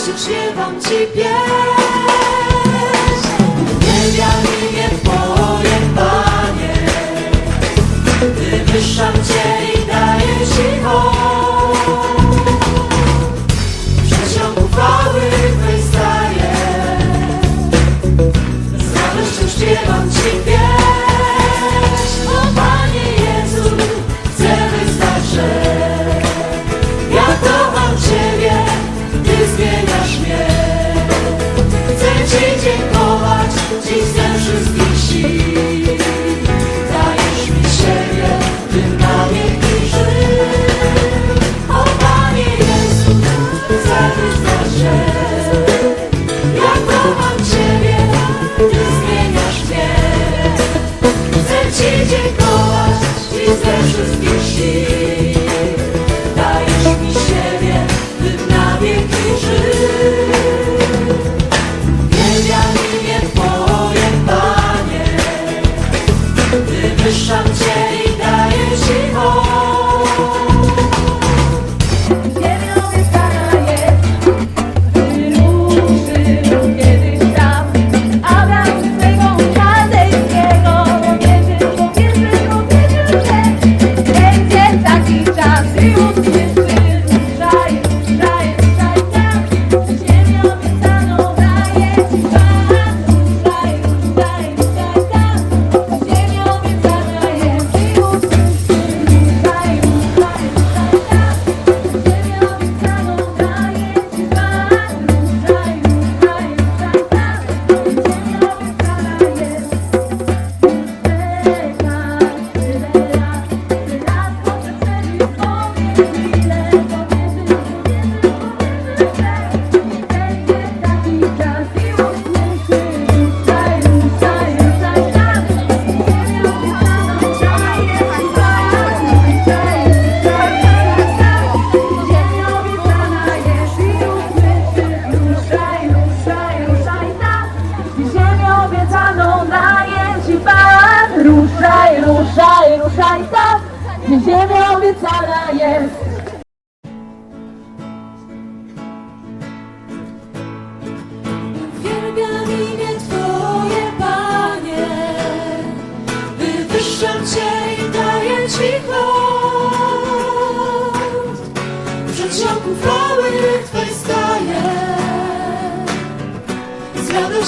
radością śpiewam Ci pieśń. Uwielbiam imię Twoje, Panie. Wywyższam Cię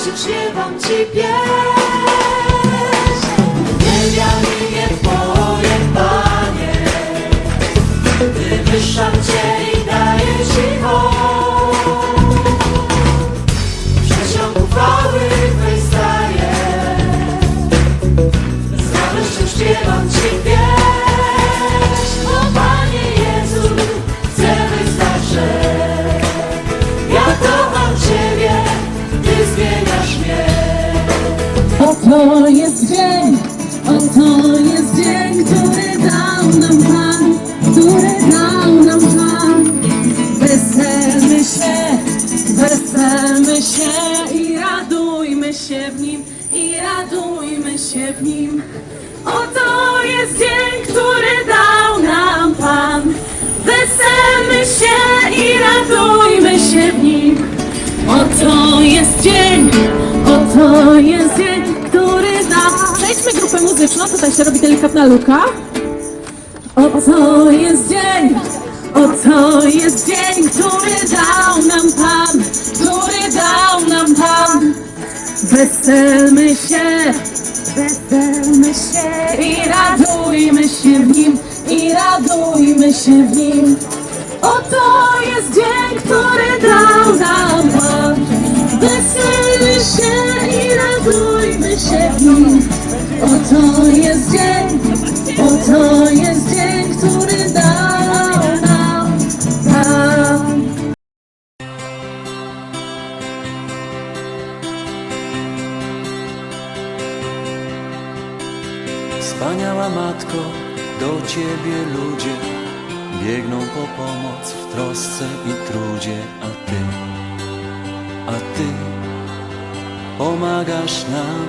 Radością śpiewam Ci pieśń. Uwielbiam imię Twoje, Panie. Wywyższam Cię i daję Ci hołd. Oto jest dzień, oto jest dzień, który da. Przejdźmy grupę muzyczną, tutaj się robi delikatna luka. Oto jest dzień, oto jest dzień, który dał nam Pan, który dał nam Pan. Weselmy się, weselmy się i radujmy się w nim, i radujmy się w nim. Oto jest dzień, który dał nam Pan. Weselmy się i radujmy się w nim. Oto jest dzień, a Ty pomagasz nam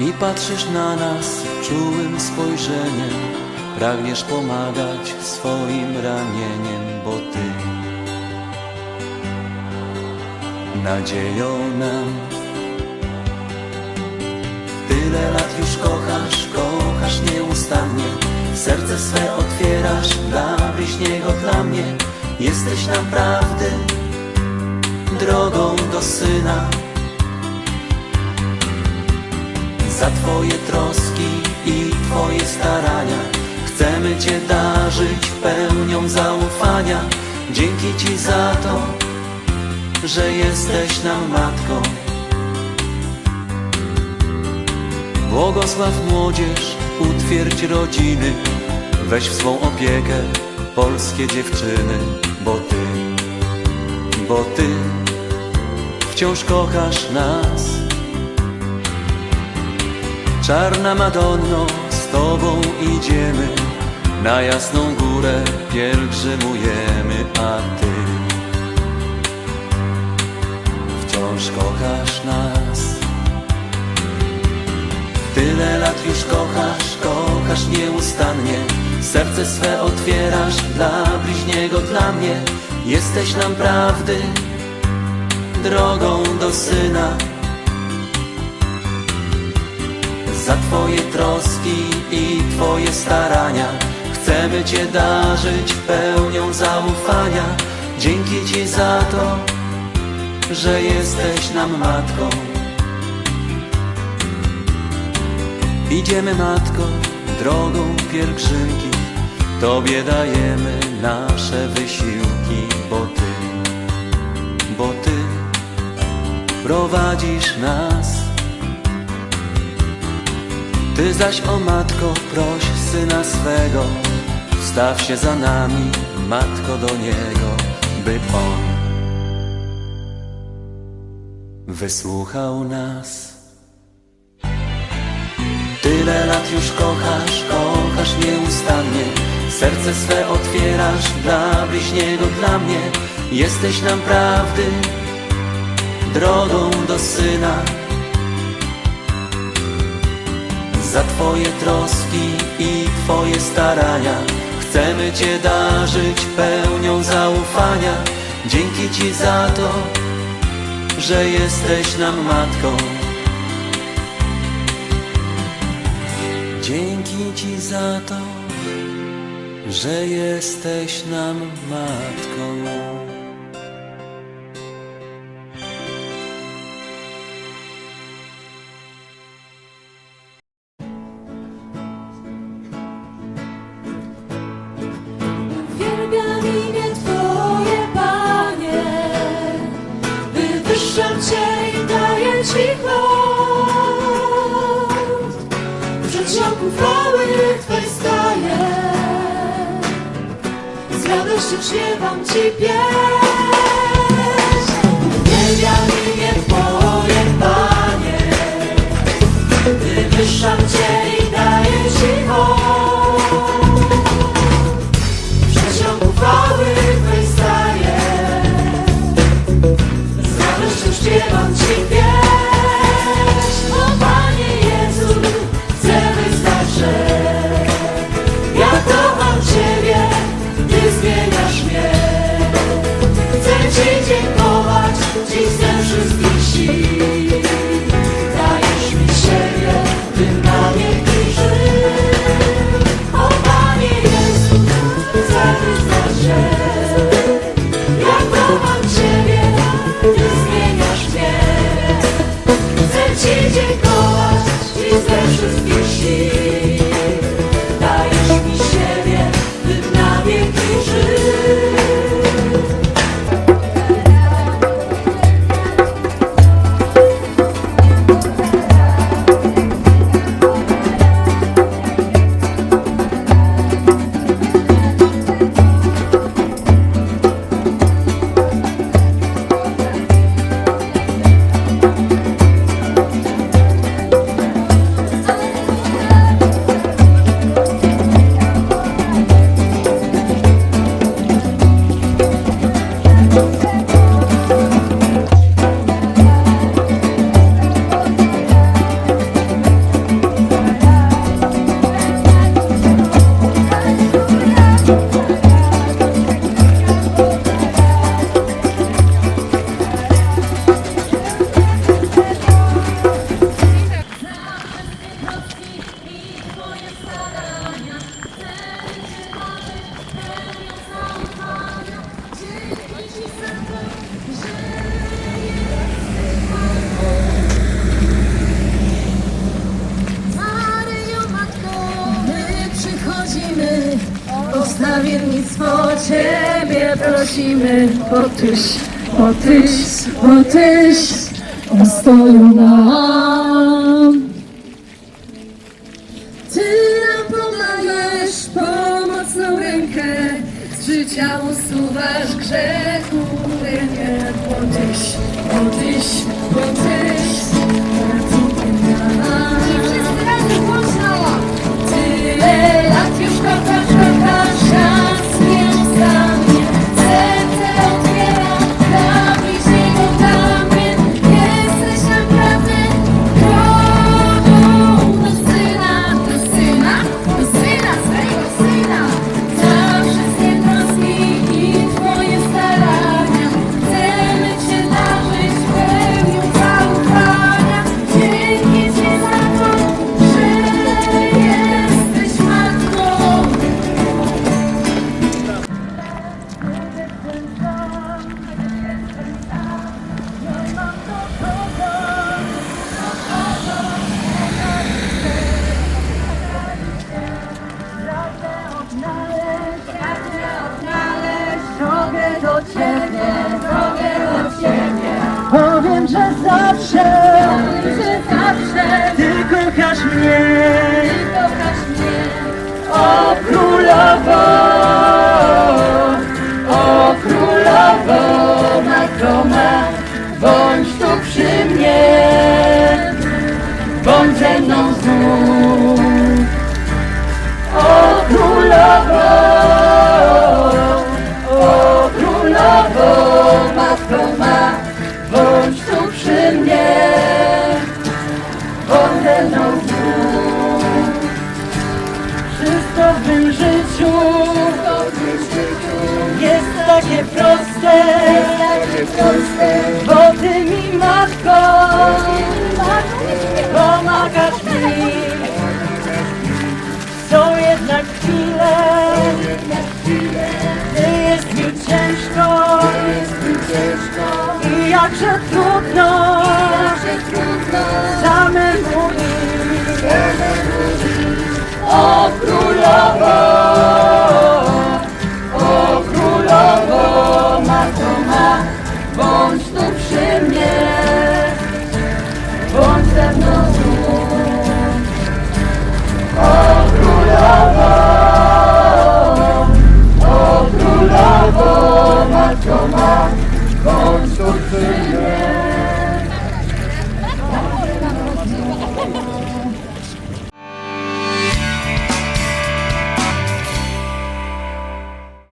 i patrzysz na nas czułym spojrzeniem, pragniesz pomagać swoim ramieniem, bo Ty nadzieją nam. Tyle lat już kochasz, kochasz nieustannie. Serce swe otwierasz dla bliźniego, dla mnie Jesteś naprawdę drogą do Syna. Za Twoje troski i Twoje starania Chcemy Cię darzyć pełnią zaufania. Dzięki Ci za to, że jesteś nam Matką. Błogosław młodzież, utwierdź rodziny. Weź w swą opiekę polskie dziewczyny Bo Ty, bo Ty wciąż kochasz nas. Czarna Madonno, z Tobą idziemy Na jasną górę pielgrzymujemy A Ty wciąż kochasz nas. Tyle lat już kochasz, kochasz nieustannie Serce swe otwierasz dla bliźniego, dla mnie. Jesteś nam prawdy drogą do Syna. Za Twoje troski i Twoje starania Chcemy Cię darzyć pełnią zaufania. Dzięki Ci za to, że jesteś nam Matką. Idziemy Matko drogą pielgrzymki Tobie dajemy nasze wysiłki Bo Ty, bo Ty prowadzisz nas. Ty zaś o Matko proś Syna swego Wstaw się za nami Matko do Niego By On wysłuchał nas. Tyle lat już kochasz, kochasz nieustannie Serce swe otwierasz dla bliźniego, dla mnie. Jesteś nam prawdy drogą do Syna. Za Twoje troski i Twoje starania Chcemy Cię darzyć pełnią zaufania. Dzięki Ci za to, że jesteś nam Matką. Dzięki Ci za to, że jesteś nam matką. Śpiewam Ci pieśń Uwielbiam imię Twoje, Panie. Wywyższam Cię i daję Ci precious. Prosimy, bo Tyś, bo Tyś, bo Tyś ostoją nam. Ty nam pomagasz, pomocną rękę, z życia usuwasz grzechu rękę, bo Tyś, bo o królowo, o królowo, matko ma, bądź tu przy mnie, bądź ze mną znów. O królowo, bo Ty mi matko pomagasz mi. Są jednak chwile, gdy jest mi ciężko i jakże trudno samemu iść. O królowo,